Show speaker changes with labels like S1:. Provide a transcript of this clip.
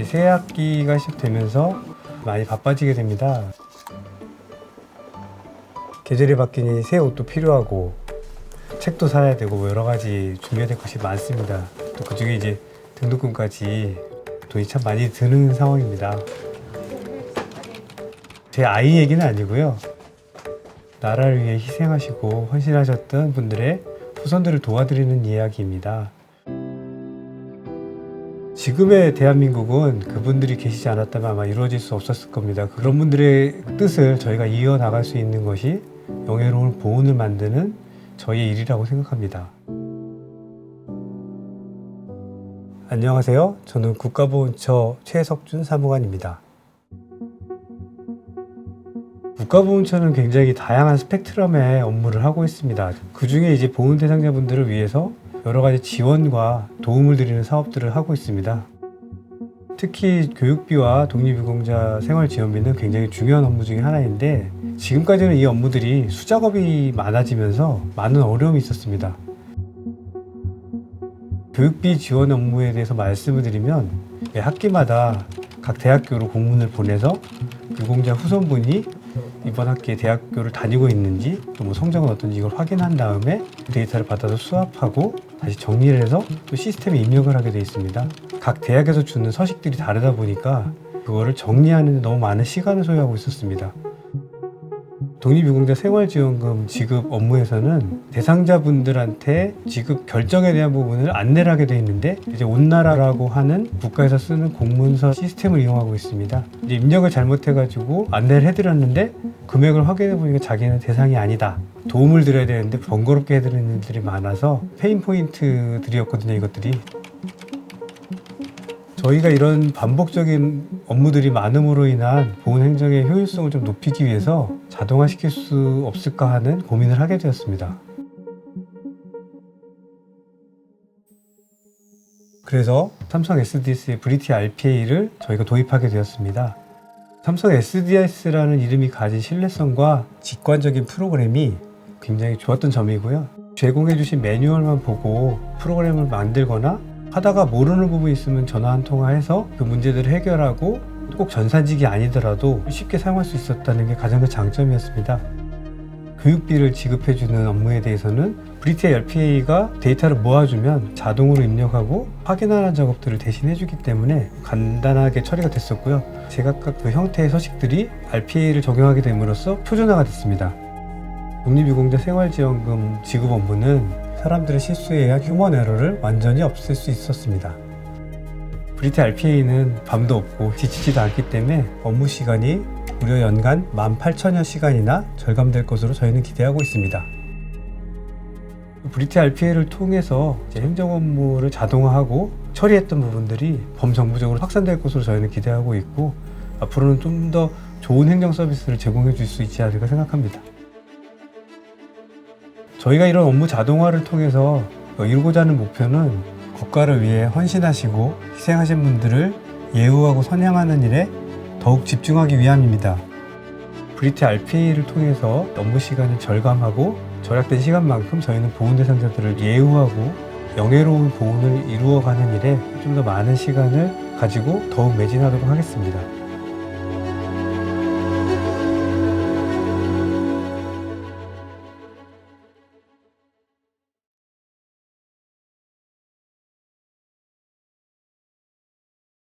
S1: 이제 새 학기가 시작되면서 많이 바빠지게 됩니다. 계절이 바뀌니 새 옷도 필요하고 책도 사야 되고 뭐 여러 가지 준비해야 될 것이 많습니다. 또 그중에 이제 등록금까지 돈이 참 많이 드는 상황입니다. 제 아이 얘기는 아니고요. 나라를 위해 희생하시고 헌신하셨던 분들의 후손들을 도와드리는 이야기입니다. 지금의 대한민국은 그분들이 계시지 않았다면 아마 이루어질 수 없었을 겁니다. 그런 분들의 뜻을 저희가 이어나갈 수 있는 것이 영예로운 보훈을 만드는 저희의 일이라고 생각합니다. 안녕하세요. 저는 국가보훈처 최석준 사무관입니다. 국가보훈처는 굉장히 다양한 스펙트럼의 업무를 하고 있습니다. 그 중에 이제 보훈 대상자분들을 위해서 여러 가지 지원과 도움을 드리는 사업들을 하고 있습니다. 특히 교육비와 독립유공자 생활지원비는 굉장히 중요한 업무 중에 하나인데 지금까지는 이 업무들이 수작업이 많아지면서 많은 어려움이 있었습니다. 교육비 지원 업무에 대해서 말씀을 드리면 매 학기마다 각 대학교로 공문을 보내서 유공자 후손분이 이번 학기에 대학교를 다니고 있는지 또 뭐 성적은 어떤지 이걸 확인한 다음에 그 데이터를 받아서 수합하고 다시 정리를 해서 또 시스템에 입력을 하게 되어 있습니다. 각 대학에서 주는 서식들이 다르다 보니까 그거를 정리하는 데 너무 많은 시간을 소요하고 있었습니다. 독립유공자 생활지원금 지급 업무에서는 대상자분들한테 지급 결정에 대한 부분을 안내를 하게 되어 있는데 이제 온나라라고 하는 국가에서 쓰는 공문서 시스템을 이용하고 있습니다. 이제 입력을 잘못해가지고 안내를 해드렸는데 금액을 확인해 보니까 자기는 대상이 아니다. 도움을 드려야 되는데 번거롭게 해드리는 일들이 많아서 페인 포인트들이었거든요, 이것들이. 저희가 이런 반복적인 업무들이 많음으로 인한 보훈 행정의 효율성을 좀 높이기 위해서 자동화시킬 수 없을까 하는 고민을 하게 되었습니다. 그래서 삼성 SDS의 브리티 RPA를 저희가 도입하게 되었습니다. 삼성 SDS라는 이름이 가진 신뢰성과 직관적인 프로그램이 굉장히 좋았던 점이고요. 제공해 주신 매뉴얼만 보고 프로그램을 만들거나 하다가 모르는 부분이 있으면 전화 한 통화해서 그 문제들을 해결하고 꼭 전산직이 아니더라도 쉽게 사용할 수 있었다는 게 가장 큰 장점이었습니다. 교육비를 지급해주는 업무에 대해서는 브리티아 RPA가 데이터를 모아주면 자동으로 입력하고 확인하는 작업들을 대신 해주기 때문에 간단하게 처리가 됐었고요. 제각각 그 형태의 서식들이 RPA를 적용하게 됨으로써 표준화가 됐습니다. 독립유공자 생활지원금 지급 업무는 사람들의 실수에 의한 휴먼 에러를 완전히 없앨 수 있었습니다. 브리티 RPA는 밤도 없고 지치지도 않기 때문에 업무 시간이 무려 연간 18,000여 시간이나 절감될 것으로 저희는 기대하고 있습니다. 브리티 RPA를 통해서 행정 업무를 자동화하고 처리했던 부분들이 범정부적으로 확산될 것으로 저희는 기대하고 있고 앞으로는 좀 더 좋은 행정 서비스를 제공해 줄 수 있지 않을까 생각합니다. 저희가 이런 업무 자동화를 통해서 이루고자 하는 목표는 국가를 위해 헌신하시고 희생하신 분들을 예우하고 선양하는 일에 더욱 집중하기 위함입니다. 브리티 RPA를 통해서 업무 시간을 절감하고 절약된 시간만큼 저희는 보훈 대상자들을 예우하고 영예로운 보훈을 이루어가는 일에 좀 더 많은 시간을 가지고 더욱 매진하도록 하겠습니다.